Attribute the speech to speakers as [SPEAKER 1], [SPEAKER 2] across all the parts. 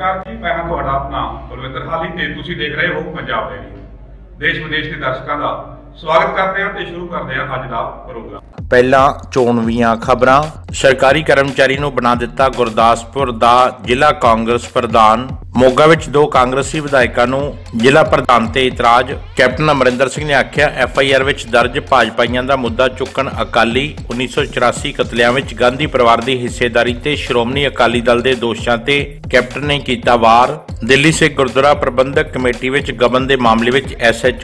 [SPEAKER 1] ਨਮਸਕਾਰ ਜੀ, ਮੈਂ ਹਾਂ ਤੁਹਾਡਾ ਆਪਣਾ ਬਲਵਿੰਦਰ ਹਾਲੀ ਤੇ ਤੁਸੀਂ ਦੇਖ ਰਹੇ ਹੋ ਪੰਜਾਬ ਰੇਡੀਓ ਦੇਸ਼ ਵਿਦੇਸ਼ ਦੇ ਦਰਸ਼ਕਾਂ ਦਾ ਸਵਾਗਤ ਕਰਦੇ ਹਾਂ ਤੇ ਸ਼ੁਰੂ ਕਰਦੇ ਹਾਂ ਅੱਜ ਦਾ ਪ੍ਰੋਗਰਾਮ।
[SPEAKER 2] ਪਹਿਲਾਂ ਚੋਣਵੀਆਂ ਖਬਰਾਂ। ਸਰਕਾਰੀ ਕਰਮਚਾਰੀ ਨੂੰ ਬਣਾ ਦਿੱਤਾ ਗੁਰਦਾਸਪੁਰ ਦਾ ਜ਼ਿਲ੍ਹਾ ਕਾਂਗਰਸ ਪ੍ਰਧਾਨ। ਮੋਗਾ ਵਿੱਚ ਦੋ ਕਾਂਗਰਸੀ ਵਿਧਾਇਕਾਂ ਨੂੰ ਜ਼ਿਲ੍ਹਾ ਪ੍ਰਧਾਨ ਤੇ ਇਤਰਾਜ਼। ਕੈਪਟਨ ਅਮਰਿੰਦਰ ਸਿੰਘ ਨੇ ਆਖਿਆ, ਐਫ ਆਈ ਆਰ ਵਿੱਚ ਦਰਜ ਭਾਜਪਾਈਆਂ ਦਾ ਮੁੱਦਾ ਚੁੱਕਣ ਅਕਾਲੀ 1984 ਕਤਲਿਆਂ ਵਿੱਚ ਗਾਂਧੀ ਪਰਿਵਾਰ ਦੀ ਹਿੱਸੇਦਾਰੀ ਤੇ ਸ਼੍ਰੋਮਣੀ ਅਕਾਲੀ ਦਲ ਦੇ ਦੋਸ਼ਾਂ ਤੇ ਕੈਪਟਨ ਨੇ ਕੀਤਾ ਵਾਰ। ਦਿੱਲੀ ਸਿੱਖ ਗੁਰਦੁਆਰਾ ਪ੍ਰਬੰਧਕ ਕਮੇਟੀ ਵਿੱਚ ਗਬਨ ਦੇ ਮਾਮਲੇ ਵਿੱਚ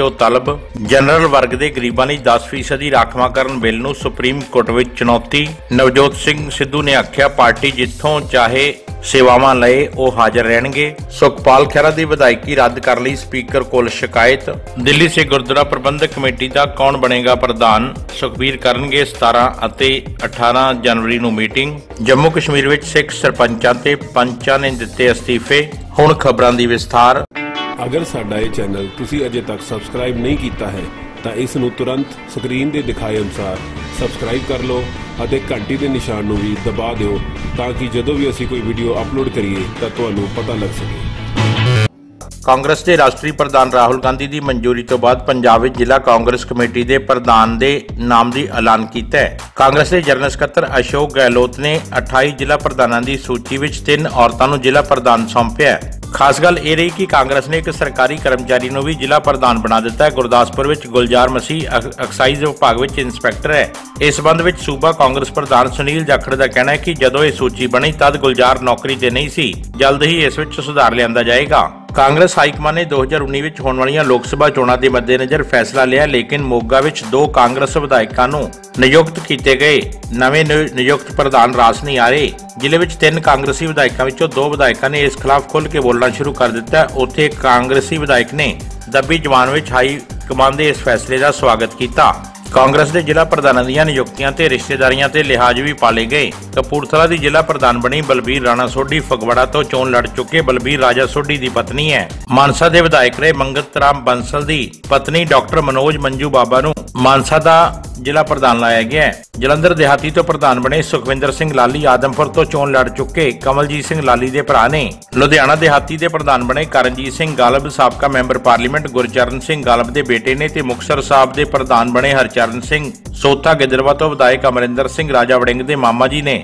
[SPEAKER 2] ਓ ਤਲਬ। ਜਨਰਲ ਵਰਗ ਦੇ ਗਰੀਬਾਂ ਲਈ 10% ਦੀ ਰਾਖਵਾਂਕਰਨ ਬਿੱਲ ਨੂੰ ਸੁਪਰੀਮ ਕੋਰਟ ਵਿੱਚ ਚੁਣੌਤੀ। ਨਵਜੋਤ ਸਿੰਘ ਸਿੱਧੂ ਨੇ ਆਖਿਆ, ਪਾਰਟੀ ਜਿੱਥੋਂ ਚਾਹੇ ਸੇਵਾਵਾਂ ਲਏ, ਉਹ ਹਾਜ਼ਰ ਰਹਿਣਗੇ। ਸੁਖਪਾਲ ਖਹਿਰਾ ਦੀ ਵਿਧਾਇਕੀ ਰੱਦ ਕਰ ਲਈ ਸਪੀਕਰ ਕੋਲ ਸ਼ਿਕਾਇਤ। ਦਿੱਲੀ ਸੇ ਗੁਰਦੁਆਰਾ ਪ੍ਰਬੰਧਕ ਕਮੇਟੀ ਦਾ ਕੌਣ ਬਣੇਗਾ ਪ੍ਰਧਾਨ? ਸੁਖਬੀਰ ਕਰਨਗੇ 17 ਅਤੇ 18 ਜਨਵਰੀ ਨੂੰ ਮੀਟਿੰਗ। ਜੰਮੂ ਕਸ਼ਮੀਰ ਵਿੱਚ ਸਿੱਖ ਸਰਪੰਚਾਂ ਤੇ ਪੰਚਾਂ ਨੇ ਦਿੱਤੇ ਅਸਤੀਫੇ। ਹੁਣ ਖਬਰਾਂ ਦੀ ਵਿਸਥਾਰ।
[SPEAKER 3] ਅਗਰ ਸਾਡਾ ਇਹ ਚੈਨਲ ਤੁਸੀਂ ਅਜੇ ਤੱਕ ਸਬਸਕ੍ਰਾਈਬ ਨਹੀਂ ਕੀਤਾ ਹੈ, ਤਾਂ ਇਸ ਨੂੰ ਤੁਰੰਤ ਸਕਰੀਨ ਦੇ ਦਿਖਾਏ ਅਨੁਸਾਰ ਸਬਸਕ੍ਰਾਈਬ ਕਰ ਲਓ ਅਤੇ ਘੰਟੀ ਦੇ ਨਿਸ਼ਾਨ ਨੂੰ ਵੀ ਦਬਾ ਦਿਓ ਤਾਂ ਕਿ ਜਦੋਂ ਵੀ ਅਸੀਂ ਕੋਈ ਵੀਡੀਓ ਅਪਲੋਡ ਕਰੀਏ ਤਾਂ ਤੁਹਾਨੂੰ ਪਤਾ ਲੱਗ ਸਕੇ।
[SPEAKER 2] ਕਾਂਗਰਸ ਦੇ ਰਾਸ਼ਟਰੀ ਪ੍ਰਧਾਨ ਰਾਹੁਲ ਗਾਂਧੀ ਦੀ ਮਨਜ਼ੂਰੀ ਤੋਂ ਬਾਅਦ ਪੰਜਾਬ ਵਿੱਚ ਜ਼ਿਲ੍ਹਾ ਕਾਂਗਰਸ ਕਮੇਟੀ ਦੇ ਪ੍ਰਧਾਨ ਦੇ ਨਾਮ ਦੀ ਐਲਾਨ ਕੀਤਾ ਹੈ। ਕਾਂਗਰਸ ਦੇ ਜਨਰਲ ਸਕੱਤਰ ਅਸ਼ੋਕ ਗਹਿਲੋਤ ਨੇ 28 ਜ਼ਿਲ੍ਹਾ ਪ੍ਰਧਾਨਾਂ ਦੀ ਸੂਚੀ ਵਿੱਚ ਤਿੰਨ ਔਰਤਾਂ ਨੂੰ ਜ਼ਿਲ੍ਹਾ ਪ੍ਰਧਾਨ ਸੌਂਪਿਆ ਹੈ। ਖਾਸ ਗੱਲ ਇਹ ਰਹੀ ਕਿ ਕਾਂਗਰਸ ਨੇ ਇੱਕ ਸਰਕਾਰੀ ਕਰਮਚਾਰੀ ਨੂੰ ਵੀ ਜ਼ਿਲ੍ਹਾ ਪ੍ਰਧਾਨ ਬਣਾ ਦਿੱਤਾ ਹੈ। ਗੁਰਦਾਸਪੁਰ ਵਿੱਚ ਗੁਲਜ਼ਾਰ ਮਸੀਹ ਅਕ- ਐਕਸਾਈਜ਼ ਵਿਭਾਗ ਵਿੱਚ ਇੰਸਪੈਕਟਰ ਹੈ। ਇਸ ਸੰਬੰਧ ਵਿੱਚ ਸੂਬਾ ਕਾਂਗਰਸ ਪ੍ਰਧਾਨ ਸੁਨੀਲ ਜਾਖੜ ਦਾ ਕਹਿਣਾ ਹੈ ਕਿ ਜਦੋਂ ਇਹ ਸੂਚੀ ਬਣੀ, ਤਦ ਗੁਲਜ਼ਾਰ ਨੌਕਰੀ ਤੇ ਨਹੀਂ ਸੀ। ਜਲਦ ਹੀ ਇਸ ਵਿੱਚ ਸੁਧਾਰ ਲਿਆਂਦਾ ਜਾਏਗਾ। ਕਾਂਗਰਸ ਹਾਈਕਮਾਨ ਨੇ 2019 ਵਿੱਚ ਹੋਣ ਵਾਲੀਆਂ ਲੋਕ ਸਭਾ ਚੋਣਾਂ ਦੇ ਮੱਦੇਨਜ਼ਰ ਫੈਸਲਾ ਲਿਆ, ਲੇਕਿਨ ਮੋਗਾ ਵਿੱਚ ਦੋ ਕਾਂਗਰਸ ਵਿਧਾਇਕਾਂ ਨੂੰ ਨਿਯੁਕਤ ਕੀਤੇ ਗਏ। ਨਵੇਂ ਨਿਯੁਕਤ ਪ੍ਰਧਾਨ ਰਾਸ ਨਹੀਂ ਆ ਰਹੇ। ਜ਼ਿਲ੍ਹੇ ਵਿੱਚ ਤਿੰਨ ਕਾਂਗਰਸੀ ਵਿਧਾਇਕਾਂ ਵਿੱਚੋਂ ਦੋ ਵਿਧਾਇਕਾਂ ਨੇ ਇਸ ਖਿਲਾਫ ਖੁੱਲ੍ਹ ਕੇ ਬੋਲਣਾ ਸ਼ੁਰੂ ਕਰ ਦਿੱਤਾ। ਉੱਥੇ ਕਾਂਗਰਸੀ ਵਿਧਾਇਕ ਨੇ ਦੱਬੀ ਜਵਾਨ ਵਿੱਚ ਹਾਈ ਕਮਾਨ ਦੇ ਇਸ ਫੈਸਲੇ ਦਾ ਸਵਾਗਤ ਕੀਤਾ। ਕਾਂਗਰਸ ਦੇ ਜ਼ਿਲ੍ਹਾ ਪ੍ਰਧਾਨਾਂ ਦੀਆਂ ਨਿਯੁਕਤੀਆਂ ਤੇ ਰਿਸ਼ਤੇਦਾਰੀਆਂ ਤੇ ਲਿਹਾਜ਼ ਵੀ ਪਾਲੇ ਗਏ। ਕਪੂਰਥਲਾ ਦੀ ਜ਼ਿਲ੍ਹਾ ਪ੍ਰਧਾਨ ਬਣੀ ਬਲਬੀਰ ਰਾਣਾ ਸੋਢੀ ਫਗਵਾੜਾ ਤੋਂ ਚੋਣ ਲੜ ਚੁੱਕੇ ਬਲਬੀਰ ਰਾਜਾ ਸੋਢੀ ਦੀ ਪਤਨੀ ਹੈ। ਮਾਨਸਾ ਦੇ ਵਿਧਾਇਕ ਰਹੇ ਮੰਗਤ ਰਾਮ ਬੰਸਲ ਦੀ ਪਤਨੀ ਡਾਕਟਰ ਮਨੋਜ ਮੰਜੂ ਬਾਬਾ ਨੂੰ ਮਾਨਸਾ ਦਾ ਜ਼ਿਲ੍ਹਾ ਪ੍ਰਧਾਨ ਲਾਇਆ ਗਿਆ ਹੈ। ਜਲੰਧਰ ਦਿਹਾਤੀ ਤੋਂ ਪ੍ਰਧਾਨ ਬਣੇ ਸੁਖਵਿੰਦਰ ਸਿੰਘ ਲਾਲੀ ਆਦਮਪੁਰ ਤੋਂ ਚੋਣ ਲੜ ਚੁੱਕੇ ਕਮਲਜੀਤ ਸਿੰਘ ਲਾਲੀ ਦੇ ਭਰਾ ਨੇ। ਲੁਧਿਆਣਾ ਦਿਹਾਤੀ ਦੇ ਪ੍ਰਧਾਨ ਬਣੇ ਕਰਨਜੀਤ ਸਿੰਘ ਗਾਲਬ ਸਾਬਕਾ ਮੈਂਬਰ ਪਾਰਲੀਮੈਂਟ ਗੁਰਚਰਨ ਸਿੰਘ ਗਾਲਬ ਦੇ ਬੇਟੇ ਨੇ ਤੇ ਮੁਕਤਸਰ ਸਾਹਿਬ ਦੇ ਪ੍ਰਧਾਨ ਬਣੇ ਹਰ ਚਰਨ ਸਿੰਘ। ਸੋਤਾ ਗਿੱਦੜਵਾ ਤੋਂ ਵਿਧਾਇਕ ਅਮਰਿੰਦਰ ਸਿੰਘ ਰਾਜਾ ਵੜਿੰਗ ਦੇ ਮਾਮਾ ਜੀ ਨੇ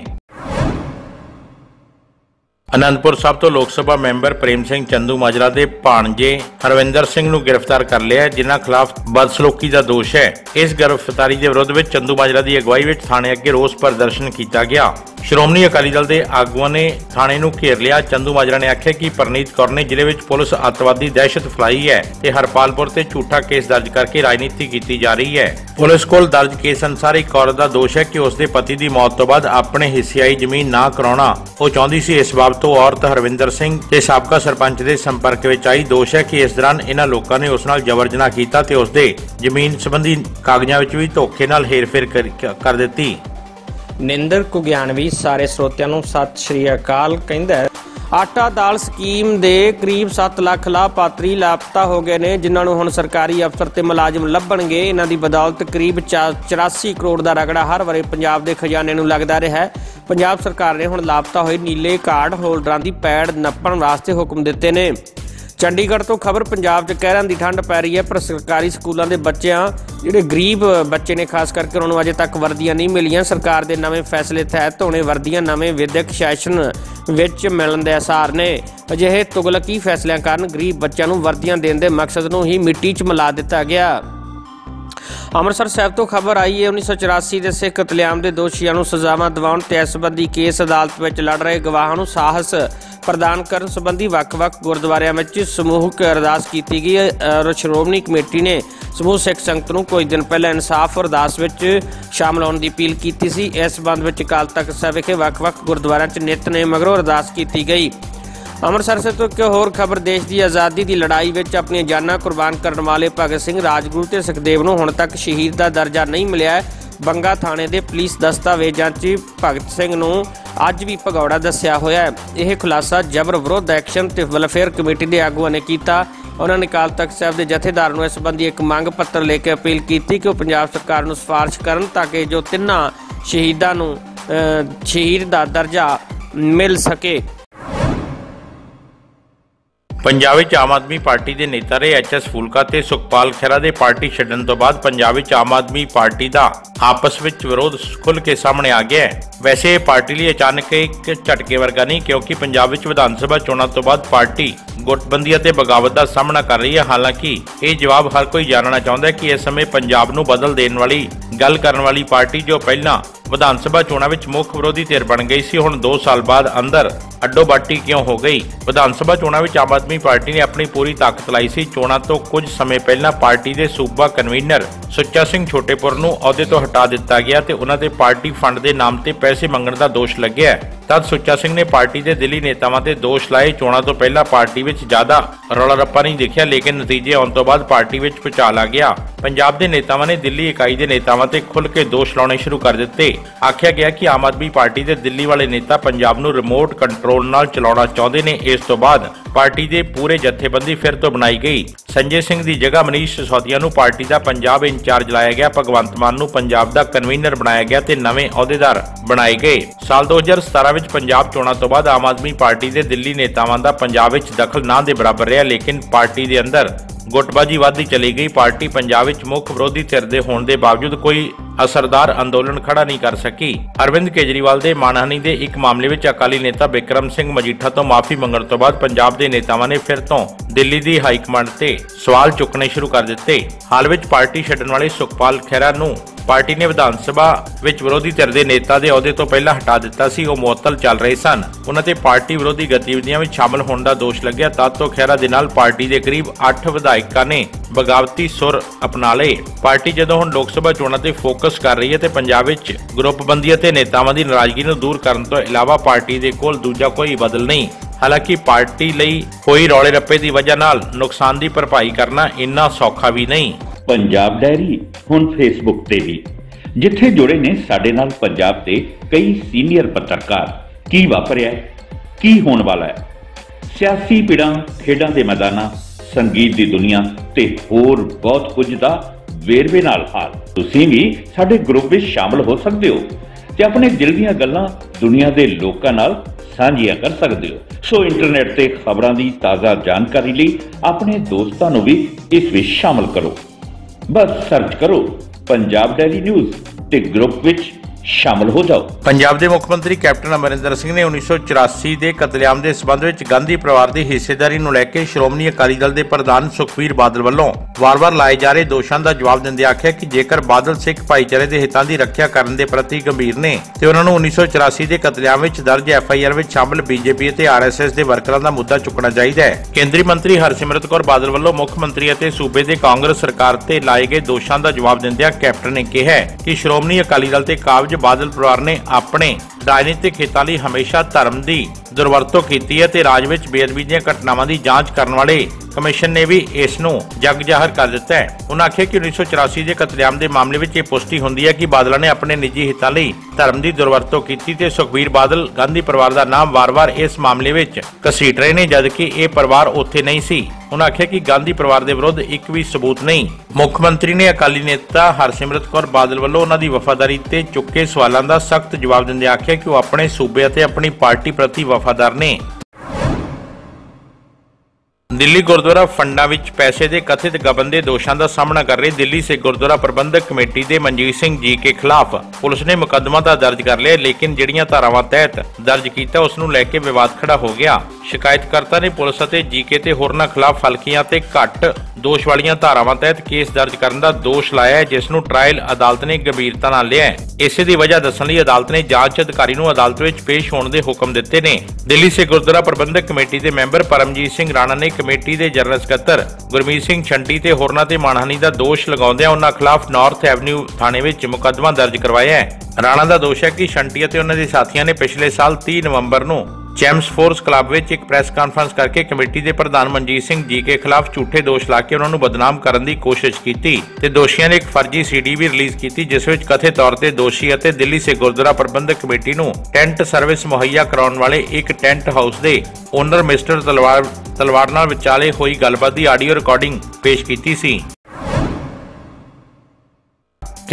[SPEAKER 2] ਅਨੰਦਪੁਰ ਸਾਹਿਬ ਤੋਂ ਲੋਕ ਸਭਾ ਮੈਂਬਰ ਪ੍ਰੇਮ ਸਿੰਘ ਚੰਦੂ ਮਾਜਰਾ ਦੇ ਭਾਣਜੇ ਹਰਵਿੰਦਰ ਸਿੰਘ ਨੂੰ ਗ੍ਰਿਫਤਾਰ ਕਰ ਲਿਆ ਜਿਨ੍ਹਾਂ ਖਿਲਾਫ ਬਦਸਲੂਕੀ ਦਾ ਦੋਸ਼ ਹੈ। ਇਸ ਗ੍ਰਿਫਤਾਰੀ ਦੇ ਵਿਰੋਧ ਵਿੱਚ ਚੰਦੂ ਮਾਜਰਾ ਦੀ ਅਗਵਾਈ ਵਿੱਚ ਥਾਣੇ ਅੱਗੇ ਰੋਸ ਪ੍ਰਦਰਸ਼ਨ ਕੀਤਾ ਗਿਆ। ਸ਼੍ਰੋਮਣੀ ਅਕਾਲੀ ਦਲ ਦੇ ਆਗੂਆਂ ਨੇ ਥਾਣੇ ਨੂੰ ਘੇਰ ਲਿਆ। ਚੰਦੂ ਮਾਜਰਾ ਨੇ ਆਖਿਆ ਕਿ ਪਰਨੀਤ ਕੌਰ ਨੇ ਜ਼ਿਲ੍ਹੇ ਵਿੱਚ ਪੁਲਿਸ ਅੱਤਵਾਦੀ ਦਹਿਸ਼ਤ ਫੈਲਾਈ ਹੈ ਤੇ ਹਰਪਾਲਪੁਰ ਤੇ ਝੂਠਾ ਕੇਸ ਦਰਜ ਕਰਕੇ ਰਾਜਨੀਤੀ ਕੀਤੀ ਜਾ ਰਹੀ ਹੈ। ਪੁਲਿਸ ਕੋਲ ਦਰਜ ਕੇਸ ਅਨੁਸਾਰ ਇੱਕ ਔਰਤ ਦਾ ਦੋਸ਼ ਹੈ ਕਿ ਉਸ ਦੇ ਪਤੀ ਦੀ ਮੌਤ ਤੋਂ ਬਾਅਦ ਆਪਣੇ ਹਿੱਸਿਆਈ ਜ਼ਮੀਨ ਨਾ ਕਰਾਉਣਾ। ਉਹ ਚਾਹੁੰਦੀ ਸੀ ਇਸ ਬਾਬਤ ਉਹ ਔਰਤ ਹਰਵਿੰਦਰ ਸਿੰਘ ਤੇ ਸਾਬਕਾ ਸਰਪੰਚ ਦੇ ਸੰਪਰਕ ਵਿੱਚ ਆਈ ਦੋਸ਼ ਹੈ ਕਿ ਇਸ ਦੌਰਾਨ ਇਹਨਾਂ ਲੋਕਾਂ ਨੇ ਉਸ ਨਾਲ ਜਬਰ ਜਨਾਹ ਕੀਤਾ ਤੇ ਉਸ ਦੇ ਜ਼ਮੀਨ ਸੰਬੰਧੀ ਕਾਗਜ਼ਾਂ ਵਿੱਚ ਵੀ ਧੋਖੇ ਨਾਲ ਹੇਰਫੇਰ ਕਰ- ਦਿੱਤੀ।
[SPEAKER 4] ਨਿੰਦਰ ਕੁਗਿਆਨਵੀ ਸਾਰੇ ਸਰੋਤਿਆਂ ਨੂੰ ਸਤਿ ਸ਼੍ਰੀ ਅਕਾਲ ਕਹਿੰਦਾ ਹੈ, ਆਟਾ ਦਾਲ ਸਕੀਮ ਦੇ ਕਰੀਬ 7 ਲੱਖ ਲਾਭਪਾਤਰੀ ਲਾਪਤਾ ਹੋ ਗਏ ਨੇ ਜਿਨ੍ਹਾਂ ਨੂੰ ਹੁਣ ਸਰਕਾਰੀ ਅਫਸਰ ਤੇ ਮੁਲਾਜ਼ਮ ਲੱਭਣਗੇ। ਇਹਨਾਂ ਦੀ ਬਦੌਲਤ ਕਰੀਬ ਚਾ- 84 ਕਰੋੜ ਦਾ ਰਗੜਾ ਹਰ ਵਾਰੇ ਪੰਜਾਬ ਦੇ ਖਜ਼ਾਨੇ ਨੂੰ ਲੱਗਦਾ ਰਿਹਾ ਹੈ। ਪੰਜਾਬ ਸਰਕਾਰ ਨੇ ਹੁਣ ਲਾਪਤਾ ਹੋਏ ਨੀਲੇ ਕਾਰਡ ਹੋਲਡਰਾਂ ਦੀ ਪੈੜ ਨੱਪਣ ਵਾਸਤੇ ਹੁਕਮ ਦਿੱਤੇ ਨੇ। ਚੰਡੀਗੜ੍ਹ ਤੋਂ ਖਬਰ ਪੰਜਾਬ 'ਚ ਕਹਿਰਾਂ ਦੀ ਠੰਡ ਪੈ ਰਹੀ ਹੈ, ਪਰ ਸਰਕਾਰੀ ਸਕੂਲਾਂ ਦੇ ਬੱਚਿਆਂ, ਜਿਹੜੇ ਗਰੀਬ ਬੱਚੇ ਨੇ, ਖਾਸ ਕਰਕੇ ਉਹਨਾਂ ਨੂੰ ਅਜੇ ਤੱਕ ਵਰਦੀਆਂ ਨਹੀਂ ਮਿਲੀਆਂ। ਸਰਕਾਰ ਦੇ ਨਵੇਂ ਫੈਸਲੇ ਤਹਿਤ ਹੁਣੇ ਵਰਦੀਆਂ ਨਵੇਂ ਵਿਦਿਅਕ ਸੈਸ਼ਨ ਵਿੱਚ ਮਿਲਣ ਦੇ ਅਸਾਰ ਨੇ। ਅਜਿਹੇ ਤੁਗਲਕੀ ਫੈਸਲਿਆਂ ਕਾਰਨ ਗਰੀਬ ਬੱਚਿਆਂ ਨੂੰ ਵਰਦੀਆਂ ਦੇਣ ਦੇ ਮਕਸਦ ਨੂੰ ਹੀ ਮਿੱਟੀ 'ਚ ਮਿਲਾ ਦਿੱਤਾ ਗਿਆ। ਅੰਮ੍ਰਿਤਸਰ ਸਾਹਿਬ ਤੋਂ ਖਬਰ ਆਈ ਹੈ 1984 ਦੇ ਸਿੱਖ ਕਤਲੇਆਮ ਦੇ ਦੋਸ਼ੀਆਂ ਨੂੰ ਸਜ਼ਾਵਾਂ ਦਿਵਾਉਣ ਤੇ ਇਸ ਸੰਬੰਧੀ ਕੇਸ ਅਦਾਲਤ ਵਿੱਚ ਲੜ ਰਹੇ ਗਵਾਹਾਂ ਨੂੰ ਸਾਹਸ ਪ੍ਰਦਾਨ ਕਰਨ ਸੰਬੰਧੀ ਵੱਖ-ਵੱਖ ਗੁਰਦੁਆਰਿਆਂ ਵਿੱਚ ਸਮੂਹਕ ਅਰਦਾਸ ਕੀਤੀ ਗਈ ਸ਼੍ਰੋਮਣੀ ਕਮੇਟੀ ਨੇ ਸਮੂਹ ਸਿੱਖ ਸੰਗਤ ਨੂੰ ਕੁਝ ਦਿਨ ਪਹਿਲਾਂ ਇਨਸਾਫ ਅਰਦਾਸ ਵਿੱਚ ਸ਼ਾਮਲ ਹੋਣ ਦੀ ਅਪੀਲ ਕੀਤੀ ਸੀ। ਇਸ ਸੰਬੰਧ ਵਿੱਚ ਅਕਾਲ ਤਖਤ ਸਾਹਿਬ ਵਿਖੇ ਵੱਖ-ਵੱਖ ਗੁਰਦੁਆਰਿਆਂ 'ਚ ਨਿਤਨੇਮ ਮਗਰੋਂ ਅਰਦਾਸ ਕੀਤੀ ਗਈ। ਅੰਮ੍ਰਿਤਸਰ ਸੇ ਤੋਂ ਇੱਕ ਹੋਰ ਖਬਰ, ਦੇਸ਼ ਦੀ ਆਜ਼ਾਦੀ ਦੀ ਲੜਾਈ ਵਿੱਚ ਆਪਣੀਆਂ ਜਾਨਾਂ ਕੁਰਬਾਨ ਕਰਨ ਵਾਲੇ ਭਗਤ ਸਿੰਘ ਰਾਜਗੁਰੂ ਤੇ ਸੁਖਦੇਵ ਨੂੰ ਹੁਣ ਤੱਕ ਸ਼ਹੀਦ ਦਾ ਦਰਜਾ ਨਹੀਂ ਮਿਲਿਆ ਹੈ। ਬੰਗਾ ਥਾਣੇ ਦੇ ਪੁਲਿਸ ਦਸਤਾਵੇਜ਼ਾਂ 'ਚ ਭਗਤ ਸਿੰਘ ਨੂੰ ਅੱਜ ਵੀ ਭਗੌੜਾ ਦੱਸਿਆ ਹੋਇਆ ਹੈ। ਇਹ ਖੁਲਾਸਾ ਜਬਰ ਵਿਰੋਧ ਐਕਸ਼ਨ ਤੇ ਵੈਲਫੇਅਰ ਕਮੇਟੀ ਦੇ ਆਗੂਆਂ ਨੇ ਕੀਤਾ। ਉਹਨਾਂ ਨੇ ਅਕਾਲ ਤਖਤ ਸਾਹਿਬ ਦੇ ਜਥੇਦਾਰ ਨੂੰ ਇਸ ਸੰਬੰਧੀ ਇੱਕ ਮੰਗ ਪੱਤਰ ਲੈ ਕੇ ਅਪੀਲ ਕੀਤੀ ਕਿ ਉਹ ਪੰਜਾਬ ਸਰਕਾਰ ਨੂੰ ਸਿਫਾਰਿਸ਼ ਕਰਨ ਤਾਂ ਕਿ ਜੋ ਤਿੰਨਾਂ ਸ਼ਹੀਦਾਂ ਨੂੰ ਸ਼ਹੀਦ ਦਾ ਦਰਜਾ ਮਿਲ ਸਕੇ।
[SPEAKER 2] ਪੰਜਾਬ ਵਿੱਚ ਆਮ ਆਦਮੀ ਪਾਰਟੀ ਦੇ ਨੇਤਾ ਰਹੇ ਐਚਐਸ ਫੂਲਕਾ ਤੇ ਸੁਖਪਾਲ ਖਹਿਰਾ ਦੇ ਪਾਰਟੀ ਛੱਡਣ ਤੋਂ ਬਾਅਦ ਪੰਜਾਬ ਵਿੱਚ ਆਮ ਆਦਮੀ ਪਾਰਟੀ ਦਾ ਆਪਸ ਵਿੱਚ ਵਿਰੋਧ ਖੁੱਲ੍ਹ ਕੇ ਸਾਹਮਣੇ ਆ ਗਿਆ ਹੈ। ਵੈਸੇ ਇਹ ਪਾਰਟੀ ਲਈ ਅਚਾਨਕ ਇੱਕ ਝਟਕੇ ਵਰਗਾ ਨਹੀਂ, ਕਿਉਂਕਿ ਪੰਜਾਬ ਵਿੱਚ ਵਿਧਾਨ ਸਭਾ ਚੋਣਾਂ ਤੋਂ ਬਾਅਦ ਪਾਰਟੀ ਗੁੱਟਬੰਦੀ ਅਤੇ ਬਗਾਵਤ ਦਾ ਸਾਹਮਣਾ ਕਰ ਰਹੀ ਹੈ। ਹਾਲਾਂਕਿ ਇਹ ਜਵਾਬ ਹਰ ਕੋਈ ਜਾਣਨਾ ਚਾਹੁੰਦਾ ਹੈ ਕਿ ਇਸ ਸਮੇਂ ਪੰਜਾਬ ਨੂੰ ਬਦਲ ਦੇਣ ਵਾਲੀ, ਗੱਲ ਕਰਨ ਵਾਲੀ ਪਾਰਟੀ ਜੋ ਪਹਿਲਾਂ ਵਿਧਾਨ ਸਭਾ ਚੋਣਾਂ ਵਿੱਚ ਮੁੱਖ ਵਿਰੋਧੀ ਧਿਰ ਬਣ ਗਈ ਸੀ। ਹੁਣ 2 ਸਾਲ ਬਾਅਦ ਅੰਦਰ ਅੱਡੋ ਬਾਟੀ ਕਿਉਂ ਹੋ ਗਈ? ਵਿਧਾਨ ਸਭਾ ਚੋਣਾਂ ਵਿੱਚ ਆਮ ਆਦਮੀ ਪਾਰਟੀ ਨੇ ਆਪਣੀ ਪੂਰੀ ਤਾਕਤ ਲਾਈ ਸੀ। ਚੋਣਾਂ ਤੋਂ ਕੁਝ ਸਮੇਂ ਪਹਿਲਾਂ ਪਾਰਟੀ ਦੇ ਸੂਬਾ ਕਨਵੀਨਰ ਸੁੱਚਾ ਸਿੰਘ ਛੋਟੇਪੁਰ ਨੂੰ ਅਹੁਦੇ ਤੋਂ ਹਟਾ ਦਿੱਤਾ ਗਿਆ ਤੇ ਉਹਨਾਂ ਤੇ ਪਾਰਟੀ ਫੰਡ ਦੇ ਨਾਮ ਤੇ ਪੈਸੇ ਮੰਗਣ ਦਾ ਦੋਸ਼ ਲੱਗਿਆ। ਤਦ ਸੁੱਚਾ ਸਿੰਘ ਨੇ ਪਾਰਟੀ ਦੇ ਦਿੱਲੀ ਨੇਤਾਵਾਂ ਤੇ ਦੋਸ਼ ਲਾਏ। ਚੋਣਾਂ ਤੋਂ ਪਹਿਲਾਂ ਪਾਰਟੀ ਵਿੱਚ ਜ਼ਿਆਦਾ ਰੌਲਾ ਰੱਪਾ ਨਹੀਂ ਦੇਖਿਆ, ਲੇਕਿਨ ਨਤੀਜੇ ਆਉਣ ਤੋਂ ਬਾਅਦ ਪਾਰਟੀ ਵਿੱਚ ਭੁਚਾਲ ਆ ਗਿਆ। ਪੰਜਾਬ ਦੇ ਨੇਤਾਵਾਂ ਨੇ ਦਿੱਲੀ ਇਕਾਈ ਦੇ ਨੇਤਾਵਾਂ ਤੇ ਖੁੱਲ ਕੇ ਦੋਸ਼ ਲਾਉਣੇ ਸ਼ੁਰੂ ਕਰ ਦਿੱਤੇ। ਆਖਿਆ ਗਿਆ ਕਿ ਆਮ ਆਦਮੀ ਪਾਰਟੀ ਦੇ ਦਿੱਲੀ ਵਾਲੇ ਨੇਤਾ ਪੰਜਾਬ ਨੂੰ ਰਿਮੋਟ ਕੰਟਰੋਲ ਨਾਲ ਚਲਾਉਣਾ ਚਾਹੁੰਦੇ ਨੇ। ਇਸ ਤੋਂ ਬਾਅਦ ਪਾਰਟੀ ਦੇ ਪੂਰੇ ਜਥੇਬੰਦੀ ਫਿਰ ਤੋਂ ਬਣਾਈ ਗਈ। ਸੰਜੇ ਸਿੰਘ ਦੀ ਜਗ੍ਹਾ ਮਨੀਸ਼ ਸਿਸੋਦੀਆ ਨੂੰ ਪਾਰਟੀ ਦਾ ਪੰਜਾਬ ਇੰਚਾਰਜ ਲਾਇਆ ਗਿਆ। ਭਗਵੰਤ ਮਾਨ ਨੂੰ ਪੰਜਾਬ ਦਾ ਕਨਵੀਨਰ ਬਣਾਇਆ ਗਿਆ ਤੇ ਨਵੇਂ ਅਹੁਦੇਦਾਰ ਬਣਾਏ ਗਏ। ਸਾਲ 2017 ਵਿੱਚ ਪੰਜਾਬ ਚੋਣਾਂ ਤੋਂ ਬਾਅਦ ਆਮ ਆਦਮੀ ਪਾਰਟੀ ਦੇ ਦਿੱਲੀ ਨੇਤਾਵਾਂ ਦਾ ਪੰਜਾਬ ਵਿੱਚ ਦਖਲ ਨਾ ਦੇ ਬਰਾਬਰ ਰਿਹਾ, ਲੇਕਿਨ ਪਾਰਟੀ ਦੇ ਅੰਦਰ ਗੁੱਟਬਾਜੀ ਵੱਧਦੀ ਚਲੀ ਗਈ। ਪਾਰਟੀ ਪੰਜਾਬ ਵਿੱਚ ਮੁੱਖ ਵਿਰੋਧੀ ਧਿਰ ਦੇ ਹੋਣ ਦੇ ਬਾਵਜੂਦ ਕੋਈ ਅਸਰਦਾਰ ਅੰਦੋਲਨ ਖੜਾ ਨਹੀਂ ਕਰ ਸਕੀ। ਅਰਵਿੰਦ ਕੇਜਰੀਵਾਲ ਦੇ ਮਾਨਹਾਨੀ ਦੇ ਇੱਕ ਮਾਮਲੇ ਵਿੱਚ ਅਕਾਲੀ ਨੇਤਾ ਬਿਕਰਮ ਸਿੰਘ ਮਜੀਠਾ ਤੋਂ ਮਾਫੀ ਮੰਗਣ ਤੋਂ ਬਾਅਦ ਪੰਜਾਬ ਦੇ ਨੇਤਾਵਾਂ ਨੇ ਫਿਰ ਤੋਂ ਦਿੱਲੀ ਦੀ ਹਾਈ ਕਮਾਂਡ ਤੇ ਸਵਾਲ ਚੁੱਕਣੇ ਸ਼ੁਰੂ ਕਰ ਦਿੱਤੇ। ਹਾਲ ਵਿੱਚ ਪਾਰਟੀ ਛੱਡਣ ਵਾਲੇ ਸੁਖਪਾਲ ਖਹਿਰਾ ਨੂੰ ਪਾਰਟੀ ਨੇ ਵਿਧਾਨ ਸਭਾ ਵਿੱਚ ਵਿਰੋਧੀ ਧਿਰ ਦੇ ਨੇਤਾ ਦੇ ਅਹੁਦੇ ਤੋਂ ਪਹਿਲਾਂ ਹਟਾ ਦਿੱਤਾ ਸੀ, ਉਹ ਮੁਅੱਤਲ ਚੱਲ ਰਹੇ ਸਨ। ਉਹਨਾਂ ਤੇ ਪਾਰਟੀ ਵਿਰੋਧੀ ਗਤੀਵਿਧੀਆਂ ਵਿੱਚ ਸ਼ਾਮਲ ਹੋਣ ਦਾ ਦੋਸ਼ ਲੱਗਿਆ। ਤਦ ਤੋਂ ਖਹਿਰਾ ਦੇ ਨਾਲ ਪਾਰਟੀ ਦੇ ਕਰੀਬ 8 ਵਿਧਾਇਕਾਂ ਨੇ ਬਗਾਵਤੀ ਸੁਰ ਅਪਣਾ ਲਏ। ਪਾਰਟੀ ਜਦੋਂ ਹੁਣ ਲੋਕ ਸਭਾ ਚੋਣਾਂ ਤੇ ਫੋਕਸ ਕਰ ਰਹੀ ਹੈ ਤੇ ਪੰਜਾਬ ਵਿੱਚ ਗਰੁੱਪਬੰਦੀ ਅਤੇ ਨੇਤਾਵਾਂ ਦੀ ਨਾਰਾਜ਼ਗੀ ਨੂੰ ਦੂਰ ਕਰਨ ਤੋਂ ਇਲਾਵਾ ਪਾਰਟੀ ਦੇ ਕੋਲ ਦੂਜਾ ਕੋਈ ਬਦਲ ਨਹੀਂ। ਹਾਲਾਂਕਿ ਪਾਰਟੀ ਲਈ ਹੋਈ ਰੌਲੇ ਰੱਪੇ ਦੀ ਵਜ੍ਹਾ ਨਾਲ ਨੁਕਸਾਨ ਦੀ ਭਰਪਾਈ ਕਰਨਾ ਇੰਨਾ ਸੌਖਾ ਵੀ ਨਹੀਂ।
[SPEAKER 5] ਪੰਜਾਬ ਡਾਇਰੀ, ਹੁਣ ਫੇਸਬੁੱਕ ਤੇ ਵੀ। ਜਿੱਥੇ ਜੁੜੇ ਨੇ ਸਾਡੇ ਨਾਲ ਪੰਜਾਬ ਦੇ ਕਈ ਸੀਨੀਅਰ ਪੱਤਰਕਾਰ। ਕੀ ਵਾਪਰਿਆ ਕੀ ਹੋਣ ਵਾਲਾ ਹੈ? ਸਿਆਸੀ ਪਿੜਾਂ, ਖੇਡਾਂ ਦੇ ਮੈਦਾਨਾਂ, ਸੰਗੀਤ ਦੀ ਦੁਨੀਆ ਤੇ ਹੋਰ ਬਹੁਤ ਕੁਝ ਦਾ ਵੇਰਵੇ ਨਾਲ ਹਾਲ ਤੁਸੀਂ ਵੀ ਸਾਡੇ ਗਰੁੱਪ ਵਿੱਚ ਸ਼ਾਮਲ ਹੋ ਸਕਦੇ ਹੋ ਤੇ ਆਪਣੇ ਦਿਲ ਦੀਆਂ ਗੱਲਾਂ ਦੁਨੀਆ ਦੇ ਲੋਕਾਂ ਨਾਲ ਸਾਂਝੀਆਂ ਕਰ ਸਕਦੇ ਹੋ। ਸੋ ਇੰਟਰਨੈਟ ਤੇ ਖਬਰਾਂ ਦੀ ਤਾਜ਼ਾ ਜਾਣਕਾਰੀ ਲਈ ਆਪਣੇ ਦੋਸਤਾਂ ਨੂੰ ਵੀ ਇਸ ਵਿੱਚ ਸ਼ਾਮਲ ਕਰੋ। ਬਸ ਸਰਚ ਕਰੋ ਪੰਜਾਬ ਡੈਲੀ ਨਿਊਜ਼ ਤੇ ਗਰੁੱਪ ਵਿੱਚ ਸ਼ਾਮਲ ਹੋ ਜਾਓ।
[SPEAKER 2] ਪੰਜਾਬ ਦੇ ਮੁੱਖ ਮੰਤਰੀ ਕੈਪਟਨ ਅਮਰਿੰਦਰ ਸਿੰਘ ਨੇ 1984 ਦੇ ਕਤਲੇਆਮ ਦੇ ਸਬੰਧ ਵਿੱਚ ਗਾਂਧੀ ਪਰਿਵਾਰ ਦੀ ਹਿੱਸੇਦਾਰੀ ਨੂੰ ਲੈ ਕੇ ਸ਼੍ਰੋਮਣੀ ਅਕਾਲੀ ਦਲ ਦੇ ਪ੍ਰਧਾਨ ਸੁਖਬੀਰ ਬਾਦਲ ਵੱਲੋਂ ਵਾਰ-ਵਾਰ ਲਾਏ ਜਾ ਰਹੇ ਦੋਸ਼ਾਂ ਦਾ ਜਵਾਬ ਦਿੰਦੇ ਆਖਿਆ ਕਿ ਜੇਕਰ ਬਾਦਲ ਸਿੱਖ ਭਾਈਚਾਰੇ ਦੇ ਹਿੱਤਾਂ ਦੀ ਰੱਖਿਆ ਕਰਨ ਦੇ ਪ੍ਰਤੀ ਗੰਭੀਰ ਨੇ, ਤੇ ਉਹਨਾਂ ਨੂੰ 1984 ਦੇ ਕਤਲੇਆਮ ਵਿੱਚ ਦਰਜ ਐਫਆਈਆਰ ਵਿੱਚ ਸ਼ਾਮਲ ਬੀਜੇਪੀ ਅਤੇ ਆਰਐਸਐਸ ਦੇ ਵਰਕਰਾਂ ਦਾ ਮੁੱਦਾ ਚੁੱਕਣਾ ਚਾਹੀਦਾ ਹੈ। ਕੇਂਦਰੀ ਮੰਤਰੀ ਹਰਸਿਮਰਤ ਕੌਰ ਬਾਦਲ ਵੱਲੋਂ ਮੁੱਖ ਮੰਤਰੀ ਅਤੇ ਸੂਬੇ ਦੇ ਕਾਂਗਰਸ ਸਰਕਾਰ ਤੇ ਲਾਏ ਗਏ ਦੋਸ਼ਾਂ ਦਾ ਜਵਾਬ ਦਿੰਦਿਆਂ ਕੈਪਟਨ ਨੇ ਕਿਹਾ ਕਿ ਸ਼੍ਰੋਮਣੀ ਅਕਾਲੀ ਦਲ ਤੇ ਕਾਬਜ ਬਾਦਲ ਪਰਿਵਾਰ ਨੇ ਆਪਣੇ ਰਾਜਨੀਤਿਕ ਹਿੱਤਾਂ ਲਈ ਹਮੇਸ਼ਾ ਧਰਮ ਦੀ ਦੁਰਵਰਤੋਂ ਕੀਤੀ ਹੈ ਤੇ ਰਾਜ ਵਿੱਚ ਬੇਅਦਬੀ ਦੀਆਂ ਘਟਨਾਵਾਂ ਦੀ ਜਾਂਚ ਕਰਨ ਵਾਲੇ ਕਮਿਸ਼ਨ ਨੇ ਵੀ ਇਸ ਨੂੰ ਜਗ ਜ਼ਾਹਰ ਕਰ ਦਿੱਤਾ ਹੈ। ਉਹਨਾਂ ਆਖਿਆ ਕਿ 1984 ਦੇ ਕਤਲੇਆਮ ਦੇ ਮਾਮਲੇ ਵਿੱਚ ਇਹ ਪੁਸ਼ਟੀ ਹੁੰਦੀ ਹੈ ਕਿ ਬਾਦਲਾਂ ਨੇ ਆਪਣੇ ਨਿੱਜੀ ਹਿੱਤਾਂ ਲਈ ਧਰਮ ਦੀ ਦੁਰਵਰਤੋਂ ਕੀਤੀ ਤੇ ਸੁਖਬੀਰ ਬਾਦਲ ਗਾਂਧੀ ਪਰਿਵਾਰ ਦਾ ਨਾਮ ਵਾਰ-ਵਾਰ ਇਸ ਮਾਮਲੇ ਵਿੱਚ ਘਸੀਟ ਰਹੇ ਨੇ, ਜਦਕਿ ਇਹ ਪਰਿਵਾਰ ਉੱਥੇ ਨਹੀਂ ਸੀ। ਉਹਨਾਂ ਆਖਿਆ ਕਿ ਗਾਂਧੀ ਪਰਿਵਾਰ ਦੇ ਵਿਰੁੱਧ ਇੱਕ ਵੀ ਸਬੂਤ ਨਹੀਂ। ਮੁੱਖ ਮੰਤਰੀ ਨੇ ਅਕਾਲੀ ਨੇਤਾ ਹਰਸਿਮਰਤ ਕੌਰ ਬਾਦਲ ਵੱਲੋਂ ਉਹਨਾਂ ਦੀ ਵਫਾਦਾਰੀ ਤੇ ਚੁੱਕੇ ਸਵਾਲਾਂ ਦਾ ਸਖਤ ਜਵਾਬ ਦਿੰਦਿਆਂ ਆਖਿਆ ਕਿ ਉਹ ਆਪਣੇ ਸੂਬੇ ਅਤੇ ਆਪਣੀ ਪਾਰਟੀ ਪ੍ਰਤੀ ਵਫਾਦਾਰ ਨੇ। ਦਿੱਲੀ ਗੁਰਦੁਆਰਾ ਫੰਡਾਂ ਵਿੱਚ ਪੈਸੇ ਦੇ ਕਥਿਤ ਗਬਨ ਦੇ ਦੋਸ਼ਾਂ ਦਾ ਸਾਹਮਣਾ ਕਰ ਰਹੀ ਦਿੱਲੀ ਸਿੱਖ ਗੁਰਦੁਆਰਾ ਪ੍ਰਬੰਧਕ ਕਮੇਟੀ ਦੇ ਮਨਜੀਤ ਸਿੰਘ ਜੀ ਕੇ ਖਿਲਾਫ। ਪੁਲਿਸ ਨੇ ਮੁਕੱਦਮਾ ਤਾਂ ਦਰਜ ਕਰ ਲਿਆ, ਲੇਕਿਨ ਜਿਹੜੀਆਂ ਧਾਰਾਵਾਂ ਤਹਿਤ ਦਰਜ ਕੀਤਾ, ਉਸ ਨੂੰ ਲੈ ਕੇ ਵਿਵਾਦ ਖੜਾ ਹੋ ਗਿਆ। ਸ਼ਿਕਾਇਤਕਰਤਾ ਨੇ ਪੁਲਿਸ ਅਤੇ ਜੀਕੇ ਤੇ ਹੋਰਨਾਂ ਖਿਲਾਫ ਹਲਕੀਆਂ ਤੇ ਘੱਟ ਦੋਸ਼ ਵਾਲੀਆਂ ਧਾਰਾਵਾਂ ਤਹਿਤ ਕੇਸ ਦਰਜ ਕਰਨ ਦਾ ਦੋਸ਼ ਲਾਇਆ ਹੈ, ਜਿਸ ਨੂੰ ਟ੍ਰਾਇਲ ਅਦਾਲਤ ਨੇ ਗੰਭੀਰਤਾ ਨਾਲ ਲਿਆ ਹੈ। ਇਸੇ ਦੀ ਵਜ੍ਹਾ ਦੱਸਣ ਲਈ ਅਦਾਲਤ ਨੇ ਜਾਂਚ ਅਧਿਕਾਰੀ ਨੂੰ ਅਦਾਲਤ ਵਿੱਚ ਪੇਸ਼ ਹੋਣ ਦੇ ਹੁਕਮ ਦਿੱਤੇ ਨੇ। ਦਿੱਲੀ ਸਿੱਖ ਗੁਰਦੁਆਰਾ ਪ੍ਰਬੰਧਕ ਕਮੇਟੀ ਦੇ ਮੈਂਬਰ ਪਰਮਜੀਤ ਸਿੰਘ ਰਾਣਾ ਨੇ ਕਮੇਟੀ ਦੇ ਜਨਰਲ ਸਕੱਤਰ ਗੁਰਮੀਤ ਸਿੰਘ ਛੰਟੀ ਤੇ ਹੋਰਨਾਂ ਤੇ ਮਾਨਹਾਨੀ ਦਾ ਦੋਸ਼ ਲਗਾਉਂਦਿਆਂ ਉਹਨਾਂ ਖਿਲਾਫ ਨਾਰਥ ਐਵਨਿਊ ਥਾਣੇ ਵਿੱਚ ਮੁਕੱਦਮਾ ਦਰਜ ਕਰਵਾਇਆ ਹੈ। ਰਾਣਾ ਦਾ ਦੋਸ਼ ਹੈ ਕਿ ਛੰਟੀ ਅਤੇ ਉਹਨਾਂ ਦੇ ਸਾਥੀਆਂ ਨੇ ਪਿਛਲੇ ਸਾਲ 30 ਨਵੰਬਰ ਨੂੰ ਚੈਂਪਸ ਫੋਰਸ ਕਲੱਬ ਵਿੱਚ ਇੱਕ ਪ੍ਰੈਸ ਕਾਨਫਰੰਸ ਕਰਕੇ ਕਮੇਟੀ ਦੇ ਪ੍ਰਧਾਨ ਮਨਜੀਤ ਸਿੰਘ ਜੀ ਕੇ ਖਿਲਾਫ ਝੂਠੇ ਦੋਸ਼ ਲਾ ਕੇ ਉਹਨਾਂ ਨੂੰ ਬਦਨਾਮ ਕਰਨ ਦੀ ਕੋਸ਼ਿਸ਼ ਕੀਤੀ ਤੇ ਦੋਸ਼ੀਆਂ ਨੇ ਇੱਕ ਫਰਜ਼ੀ ਸੀਡੀ ਵੀ ਰਿਲੀਜ਼ ਕੀਤੀ, ਜਿਸ ਵਿੱਚ ਕਥਿਤ ਤੌਰ ਤੇ ਦੋਸ਼ੀ ਅਤੇ ਦਿੱਲੀ ਸੇ ਗੁਰਦੁਆਰਾ ਪ੍ਰਬੰਧਕ ਕਮੇਟੀ ਨੂੰ ਟੈਂਟ ਸਰਵਿਸ ਮੁਹੱਈਆ ਕਰਾਉਣ ਵਾਲੇ ਇੱਕ ਟੈਂਟ ਹਾਊਸ ਦੇ ਓਨਰ ਮਿਸਟਰ ਤਲਵਾਰ ਤਲਵਾਰ ਨਾਲ ਵਿਚਾਲੇ ਹੋਈ ਗੱਲਬਾਤ ਦੀ ਆਡੀਓ ਰਿਕਾਰਡਿੰਗ ਪੇਸ਼ ਕੀਤੀ ਸੀ।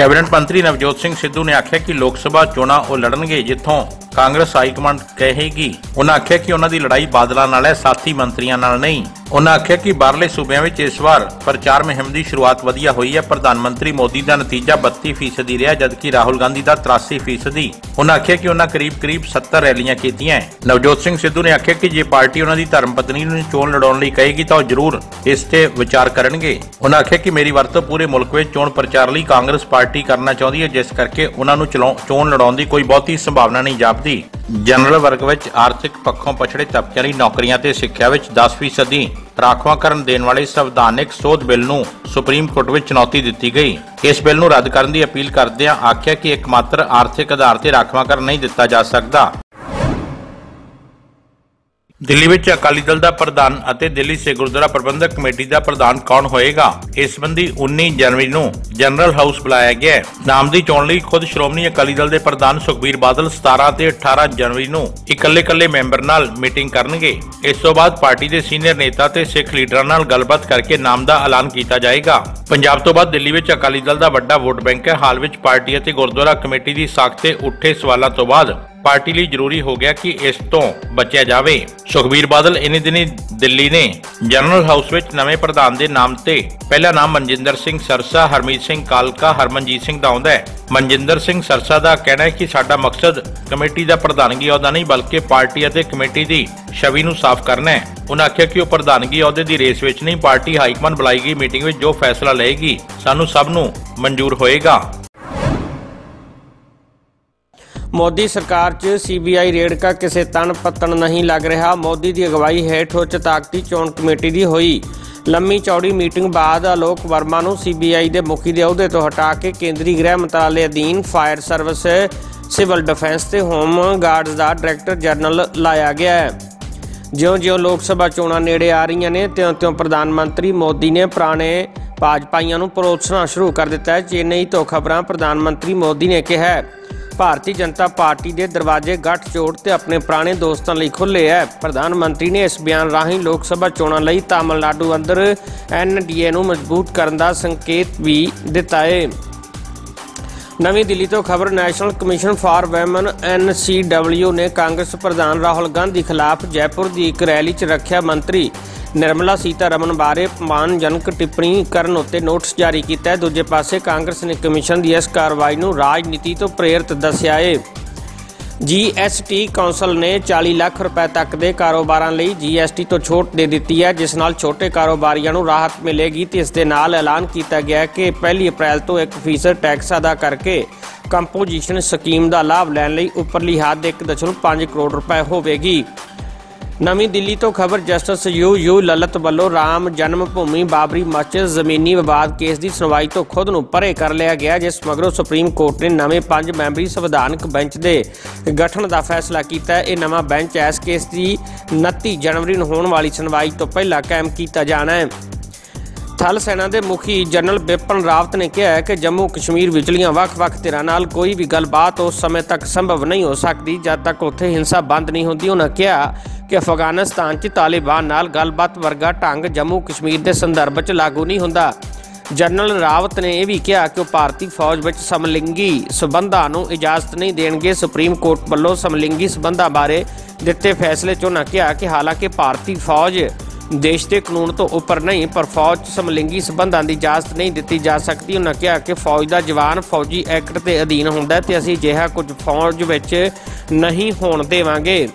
[SPEAKER 2] ਕੈਬਨਿਟ ਮੰਤਰੀ ਨਵਜੋਤ ਸਿੰਘ ਸਿੱਧੂ ਨੇ ਆਖਿਆ ਕਿ ਲੋਕ ਸਭਾ ਚੋਣਾਂ ਉਹ ਲੜਨਗੇ ਜਿੱਥੋਂ ਕਾਂਗਰਸ ਹਾਈ ਕਮਾਂਡ ਕਹੇਗੀ। ਉਹਨਾਂ ਆਖਿਆ ਕਿ ਉਹਨਾਂ ਦੀ ਲੜਾਈ ਬਾਦਲਾਂ ਨਾਲ ਹੈ, ਸਾਥੀ ਮੰਤਰੀਆਂ ਨਾਲ ਨਹੀਂ। ਉਹਨਾਂ ਆਖਿਆ ਕਿ ਬਾਹਰਲੇ ਸੂਬਿਆਂ ਵਿੱਚ ਇਸ ਵਾਰ ਪ੍ਰਚਾਰ ਮੁਹਿੰਮ ਦੀ ਸ਼ੁਰੂਆਤ ਵਧੀਆ ਹੋਈ ਹੈ। ਪ੍ਰਧਾਨ ਮੰਤਰੀ ਮੋਦੀ ਦਾ ਨਤੀਜਾ 32% ਰਿਹਾ, ਜਦਕਿ ਰਾਹੁਲ ਗਾਂਧੀ ਦਾ 83% ਉਹਨਾਂ ਆਖਿਆ ਕਿ ਉਹਨਾਂ ਕਰੀਬ-ਕਰੀਬ 70 ਰੈਲੀਆਂ ਕੀਤੀਆਂ ਨਵਜੋਤ ਸਿੰਘ ਸਿੱਧੂ ਨੇ ਆਖਿਆ ਕਿ ਜੇ ਪਾਰਟੀ ਉਹਨਾਂ ਦੀ ਧਰਮ ਪਤਨੀ ਨੂੰ ਚੋਣ ਲੜਾਉਣ ਲਈ ਕਹੇਗੀ ਤਾਂ ਉਹ ਜ਼ਰੂਰ ਇਸ ਤੇ ਵਿਚਾਰ ਕਰਨਗੇ। ਉਹਨਾਂ ਆਖਿਆ ਕਿ ਮੇਰੀ ਵਰਤੋਂ ਪੂਰੇ ਮੁਲਕ ਵਿੱਚ ਚੋਣ ਪ੍ਰਚਾਰ ਲਈ ਕਾਂਗਰਸ ਪਾਰਟੀ ਕਰਨਾ ਚਾਹੁੰਦੀ ਹੈ, ਜਿਸ ਕਰਕੇ ਉਹਨਾਂ ਨੂੰ ਚੋਣ ਲੜਾਉਣ ਦੀ ਕੋਈ ਬਹੁਤੀ ਸੰਭਾਵਨਾ ਨਹੀਂ ਜਾਪਦੀ। ਜਨਰਲ ਵਰਗ ਵਿੱਚ ਆਰਥਿਕ ਪੱਖੋਂ ਪਛੜੇ ਤਬਕਿਆਂ ਲਈ ਨੌਕਰੀਆਂ ਤੇ ਸਿੱਖਿਆ ਵਿੱਚ 10% ਰਾਖਵਾਂਕਰਨ ਦੇਣ ਵਾਲੇ ਸੰਵਿਧਾਨਿਕ ਸੋਧ ਬਿੱਲ ਨੂੰ ਸੁਪਰੀਮ ਕੋਰਟ ਵਿੱਚ ਚੁਣੌਤੀ ਦਿੱਤੀ ਗਈ। ਇਸ ਬਿੱਲ ਨੂੰ ਰੱਦ ਕਰਨ ਦੀ ਅਪੀਲ ਕਰਦਿਆਂ ਆਖਿਆ ਕਿ ਇੱਕਮਾਤਰ ਆਰਥਿਕ ਆਧਾਰ ਤੇ ਰਾਖਵਾਂਕਰਨ ਨਹੀਂ ਦਿੱਤਾ ਜਾ ਸਕਦਾ। ਦਿੱਲੀ ਵਿੱਚ ਅਕਾਲੀ ਦਲ ਦਾ ਪ੍ਰਧਾਨ ਅਤੇ ਦਿੱਲੀ ਸੇ ਗੁਰਦੁਆਰਾ ਪ੍ਰਬੰਧਕ ਕਮੇਟੀ ਦਾ ਪ੍ਰਧਾਨ ਕੌਣ ਹੋਏਗਾ? ਇਸ ਸੰਬੰਧੀ 19 ਜਨਵਰੀ ਨੂੰ ਜਨਰਲ ਹਾਊਸ ਬੁਲਾਇਆ ਗਿਆ ਹੈ। ਨਾਮ ਦੀ ਚੋਣ ਲਈ ਖੁਦ ਸ਼੍ਰੋਮਣੀ ਅਕਾਲੀ ਦਲ ਦੇ ਪ੍ਰਧਾਨ ਸੁਖਬੀਰ ਬਾਦਲ 17 ਤੇ 18 ਜਨਵਰੀ ਨੂੰ ਇਕੱਲੇ-ਇਕੱਲੇ ਮੈਂਬਰ ਨਾਲ ਮੀਟਿੰਗ ਕਰਨਗੇ। ਇਸ ਤੋਂ ਬਾਅਦ ਪਾਰਟੀ ਦੇ ਸੀਨੀਅਰ ਨੇਤਾ ਤੇ ਸਿੱਖ ਲੀਡਰਾਂ ਨਾਲ ਗੱਲਬਾਤ ਕਰਕੇ ਨਾਮ ਦਾ ਐਲਾਨ ਕੀਤਾ ਜਾਏਗਾ। ਪੰਜਾਬ ਤੋਂ ਬਾਅਦ ਦਿੱਲੀ ਵਿੱਚ ਅਕਾਲੀ ਦਲ ਦਾ ਵੱਡਾ ਵੋਟ ਬੈਂਕ ਹੈ। ਹਾਲ ਵਿੱਚ ਪਾਰਟੀ ਅਤੇ ਗੁਰਦੁਆਰਾ ਕਮੇਟੀ ਦੀ ਸਾਖ ਤੇ ਉੱਠੇ ਸਵਾਲਾਂ ਤੋਂ ਬਾਅਦ ਪਾਰਟੀ ਲਈ ਜ਼ਰੂਰੀ ਹੋ ਗਿਆ ਕਿ ਇਸ ਤੋਂ ਬਚਿਆ ਜਾਵੇ। ਸੁਖਬੀਰ ਬਾਦਲ ਇਨੀ ਦਿਨੀ ਦਿੱਲੀ ਨੇ ਜਨਰਲ ਹਾਊਸ ਵਿੱਚ ਨਵੇਂ ਪ੍ਰਧਾਨ ਦੇ ਨਾਮ ਤੇ ਪਹਿਲਾ ਨਾਮ ਮਨਜਿੰਦਰ ਸਿੰਘ ਸਰਸਾ, ਹਰਮੀਤ ਸਿੰਘ ਕਾਲਕਾ, ਹਰਮਨਜੀਤ ਸਿੰਘ ਦਾ ਆਉਂਦਾ ਹੈ। ਮਨਜਿੰਦਰ ਸਿੰਘ ਸਰਸਾ ਦਾ ਕਹਿਣਾ ਹੈ ਕਿ ਸਾਡਾ ਮਕਸਦ ਕਮੇਟੀ ਦਾ ਪ੍ਰਧਾਨਗੀ ਅਹੁਦਾ ਨਹੀਂ, ਬਲਕਿ ਪਾਰਟੀ ਅਤੇ ਕਮੇਟੀ ਦੀ ਛਵੀ ਨੂੰ ਸਾਫ਼ ਕਰਨਾ ਹੈ। ਉਹਨਾਂ ਆਖਿਆ ਕਿ ਉਹ ਪ੍ਰਧਾਨਗੀ ਅਹੁਦੇ ਦੀ ਰੇਸ ਵਿੱਚ ਨਹੀਂ, ਪਾਰਟੀ ਹਾਈਕਮਾਨ ਬੁਲਾਈ ਗਈ ਮੀਟਿੰਗ ਵਿੱਚ ਜੋ ਫੈਸਲਾ ਲਏਗੀ, ਸਾਨੂੰ ਸਭ ਨੂੰ ਮਨਜ਼ੂਰ ਹੋਏਗਾ।
[SPEAKER 4] ਮੋਦੀ ਸਰਕਾਰ 'ਚ ਸੀਬੀਆਈ ਰੇਡ ਕਾ ਕਿਸੇ ਤਣ ਪੱਤਣ ਨਹੀਂ ਲੱਗ ਰਿਹਾ। ਮੋਦੀ ਦੀ ਅਗਵਾਈ ਹੇਠ ਉੱਚ ਤਾਕਤੀ ਚੋਣ ਕਮੇਟੀ ਦੀ ਹੋਈ। ਲੰਮੀ ਚੌੜੀ ਮੀਟਿੰਗ ਬਾਅਦ ਅਲੋਕ ਵਰਮਾ ਨੂੰ ਸੀਬੀਆਈ ਦੇ ਮੁਖੀ ਦੇ ਅਹੁਦੇ ਤੋਂ ਹਟਾ ਕੇ ਕੇਂਦਰੀ ਗ੍ਰਹਿ ਮੰਤਰਾਲੇ ਅਧੀਨ ਫਾਇਰ ਸਰਵਿਸ, ਸਿਵਲ ਡਿਫੈਂਸ ਤੇ ਹੋਮ ਗਾਰਡਸ ਦਾ ਡਾਇਰੈਕਟਰ ਜਨਰਲ ਲਾਇਆ ਗਿਆ ਹੈ। ਜਿਉਂ-ਜਿਉਂ ਲੋਕ ਸਭਾ ਚੋਣਾਂ ਨੇੜੇ ਆ ਰਹੀਆਂ ਨੇ, ਤਿਉਂ-ਤਿਉਂ ਪ੍ਰਧਾਨ ਮੰਤਰੀ ਮੋਦੀ ਨੇ ਪੁਰਾਣੇ ਭਾਜਪਾਈਆਂ ਨੂੰ ਪਰੋਸਣਾ ਸ਼ੁਰੂ ਕਰ ਦਿੱਤਾ ਹੈ। ਚੇਨਈ ਤੋਂ ਖਬਰਾਂ ਪ੍ਰਧਾਨ ਮੰਤਰੀ ਮੋਦੀ ਨੇ ਕਿਹਾ ਹੈ। ਭਾਰਤੀ ਜਨਤਾ ਪਾਰਟੀ ਦੇ ਦਰਵਾਜ਼ੇ ਗੱਠ ਜੋੜ ਤੇ ਆਪਣੇ ਪੁਰਾਣੇ ਦੋਸਤਾਂ ਲਈ ਖੁੱਲੇ ਹੈ ਪ੍ਰਧਾਨ ਮੰਤਰੀ ਨੇ ਇਸ ਬਿਆਨ ਰਾਹੀਂ ਲੋਕ ਸਭਾ ਚੋਣਾਂ ਲਈ ਤਾਮਿਲਨਾਡੂ ਅੰਦਰ ਐਨਡੀਏ ਨੂੰ ਮਜ਼ਬੂਤ ਕਰਨ ਦਾ ਸੰਕੇਤ ਵੀ ਦਿੱਤਾ ਏ। ਨਵੀਂ ਦਿੱਲੀ ਤੋਂ ਖਬਰ, national commission for women NCW ਨੇ ਕਾਂਗਰਸ ਪ੍ਰਧਾਨ ਰਾਹੁਲ ਗਾਂਧੀ ਖਿਲਾਫ ਜੈਪੁਰ ਦੀ ਇੱਕ ਰੈਲੀ 'ਚ ਰੱਖਿਆ ਮੰਤਰੀ। ਨਿਰਮਲਾ ਸੀਤਾਰਮਨ ਬਾਰੇ ਅਪਮਾਨਜਨਕ ਟਿੱਪਣੀ ਕਰਨ ਉੱਤੇ ਨੋਟਿਸ ਜਾਰੀ ਕੀਤਾ ਹੈ। ਦੂਜੇ ਪਾਸੇ ਕਾਂਗਰਸ ਨੇ ਕਮਿਸ਼ਨ ਦੀ ਇਸ ਕਾਰਵਾਈ ਨੂੰ ਰਾਜਨੀਤੀ ਤੋਂ ਪ੍ਰੇਰਿਤ ਦੱਸਿਆ ਹੈ। ਜੀਐਸਟੀ ਕੌਂਸਲ ਨੇ 40 ਲੱਖ ਰੁਪਏ ਤੱਕ ਦੇ ਕਾਰੋਬਾਰਾਂ ਲਈ ਜੀਐਸਟੀ ਤੋਂ ਛੋਟ ਦੇ ਦਿੱਤੀ ਹੈ, ਜਿਸ ਨਾਲ ਛੋਟੇ ਕਾਰੋਬਾਰੀਆਂ ਨੂੰ ਰਾਹਤ ਮਿਲੇਗੀ ਤੇ ਇਸ ਦੇ ਨਾਲ ਐਲਾਨ ਕੀਤਾ ਗਿਆ ਕਿ 1 ਅਪ੍ਰੈਲ ਤੋਂ 1% ਟੈਕਸ ਅਦਾ ਕਰਕੇ ਕੰਪੋਜੀਸ਼ਨ ਸਕੀਮ ਦਾ ਲਾਭ ਲੈਣ ਲਈ ਉੱਪਰਲੀ ਹੱਦ 1.5 ਕਰੋੜ ਰੁਪਏ ਹੋਵੇਗੀ। ਨਵੀਂ ਦਿੱਲੀ ਤੋਂ ਖਬਰ, ਜਸਟਿਸ ਯੂ ਯੂ ਲਲਤ ਵੱਲੋਂ ਰਾਮ ਜਨਮ ਭੂਮੀ ਬਾਬਰੀ ਮਸਜਿਦ, ਜ਼ਮੀਨੀ ਵਿਵਾਦ ਕੇਸ ਦੀ ਸੁਣਵਾਈ ਤੋਂ ਖੁਦ ਨੂੰ ਪਰੇ ਕਰ ਲਿਆ ਗਿਆ, ਜਿਸ ਮਗਰੋਂ ਸੁਪਰੀਮ ਕੋਰਟ ਨੇ ਨਵੇਂ ਪੰਜ ਮੈਂਬਰੀ ਸੰਵਿਧਾਨਕ ਬੈਂਚ ਦੇ ਗਠਨ ਦਾ ਫੈਸਲਾ ਕੀਤਾ ਹੈ। ਇਹ ਨਵਾਂ ਬੈਂਚ ਇਸ ਕੇਸ ਦੀ 29 ਜਨਵਰੀ ਨੂੰ ਹੋਣ ਵਾਲੀ ਸੁਣਵਾਈ ਤੋਂ ਪਹਿਲਾਂ ਕਾਇਮ ਕੀਤਾ ਜਾਣਾ ਹੈ। ਥਲ ਸੈਨਾ ਦੇ ਮੁਖੀ ਜਨਰਲ ਬਿਪਨ ਰਾਵਤ ਨੇ ਕਿਹਾ ਹੈ ਕਿ ਜੰਮੂ ਕਸ਼ਮੀਰ ਵਿਚਲੀਆਂ ਵੱਖ-ਵੱਖ ਧਿਰਾਂ ਨਾਲ ਕੋਈ ਵੀ ਗੱਲਬਾਤ ਉਸ ਸਮੇਂ ਤੱਕ ਸੰਭਵ ਨਹੀਂ ਹੋ ਸਕਦੀ। ਜਦ ਤੱਕ ਉੱਥੇ ਹਿੰਸਾ ਬੰਦ ਨਹੀਂ ਹੁੰਦੀ ਉਹਨਾਂ ਕਿਹਾ ਕਿ ਅਫਗਾਨਿਸਤਾਨ 'ਚ ਤਾਲਿਬਾਨ ਨਾਲ ਗੱਲਬਾਤ ਵਰਗਾ ਢੰਗ ਜੰਮੂ ਕਸ਼ਮੀਰ ਦੇ ਸੰਦਰਭ 'ਚ ਲਾਗੂ ਨਹੀਂ ਹੁੰਦਾ। ਜਨਰਲ ਰਾਵਤ ਨੇ ਇਹ ਵੀ ਕਿਹਾ ਕਿ ਉਹ ਭਾਰਤੀ ਫੌਜ ਵਿੱਚ ਸਮਲਿੰਗੀ ਸਬੰਧਾਂ ਨੂੰ ਇਜਾਜ਼ਤ ਨਹੀਂ ਦੇਣਗੇ। ਸੁਪਰੀਮ ਕੋਰਟ ਵੱਲੋਂ ਸਮਲਿੰਗੀ ਸਬੰਧਾਂ ਬਾਰੇ ਦਿੱਤੇ ਫੈਸਲੇ 'ਚ ਉਹਨਾਂ ਕਿਹਾ ਕਿ ਹਾਲਾਂਕਿ ਭਾਰਤੀ ਫੌਜ ਦੇਸ਼ ਦੇ ਕਾਨੂੰਨ ਤੋਂ ਉੱਪਰ ਨਹੀਂ, ਪਰ ਫੌਜ 'ਚ ਸਮਲਿੰਗੀ ਸਬੰਧਾਂ ਦੀ ਇਜਾਜ਼ਤ ਨਹੀਂ ਦਿੱਤੀ ਜਾ ਸਕਦੀ। ਉਹਨਾਂ ਕਿਹਾ ਕਿ ਫੌਜ ਦਾ ਜਵਾਨ ਫੌਜੀ ਐਕਟ ਦੇ ਅਧੀਨ ਹੁੰਦਾ ਹੈ ਤੇ ਅਸੀਂ ਅਜਿਹਾ ਕੁਝ ਫੌਜ ਵਿੱਚ ਨਹੀਂ ਹੋਣ ਦੇਵਾਂਗੇ।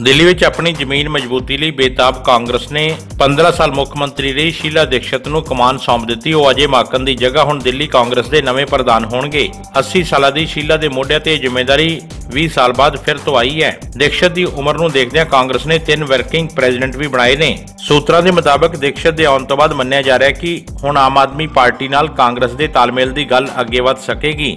[SPEAKER 2] ਦਿੱਲੀ ਵਿੱਚ ਆਪਣੀ ਜ਼ਮੀਨ ਮਜ਼ਬੂਤੀ ਲਈ ਬੇਤਾਬ ਕਾਂਗਰਸ ਨੇ 15 ਸਾਲ ਮੁੱਖ ਮੰਤਰੀ ਰਹੀ, ਸ਼ੀਲਾ ਦੀਕਸ਼ਤ ਨੂੰ ਕਮਾਨ ਸੌਂਪ ਦਿੱਤੀ। ਉਹ ਅਜੇ ਮਾਕਨ ਦੀ ਜਗ੍ਹਾ, ਹੁਣ ਦਿੱਲੀ ਕਾਂਗਰਸ ਦੇ ਨਵੇਂ ਪ੍ਰਧਾਨ ਹੋਣਗੇ। 80 ਸਾਲਾਂ ਦੀ ਸ਼ੀਲਾ ਦੇ ਮੋਢਿਆਂ ਤੇ ਇਹ ਜ਼ਿੰਮੇਵਾਰੀ 20 ਸਾਲ ਬਾਅਦ ਫਿਰ ਤੋਂ ਆਈ ਹੈ। ਦੀਕਸ਼ਤ ਦੀ ਉਮਰ ਨੂੰ ਦੇਖਦਿਆਂ ਕਾਂਗਰਸ ਨੇ ਤਿੰਨ ਵਰਕਿੰਗ ਪ੍ਰੈਜ਼ੀਡੈਂਟ ਵੀ ਬਣਾਏ ਨੇ। ਸੂਤਰਾਂ ਦੇ ਮੁਤਾਬਕ ਦੀਕਸ਼ਤ ਦੇ ਆਉਣ ਤੋਂ ਬਾਅਦ ਮੰਨਿਆ ਜਾ ਰਿਹਾ ਹੈ ਕਿ ਹੁਣ ਆਮ ਆਦਮੀ ਪਾਰਟੀ ਨਾਲ ਕਾਂਗਰਸ ਦੇ ਤਾਲਮੇਲ ਦੀ ਗੱਲ ਅੱਗੇ ਵਧ ਸਕੇਗੀ।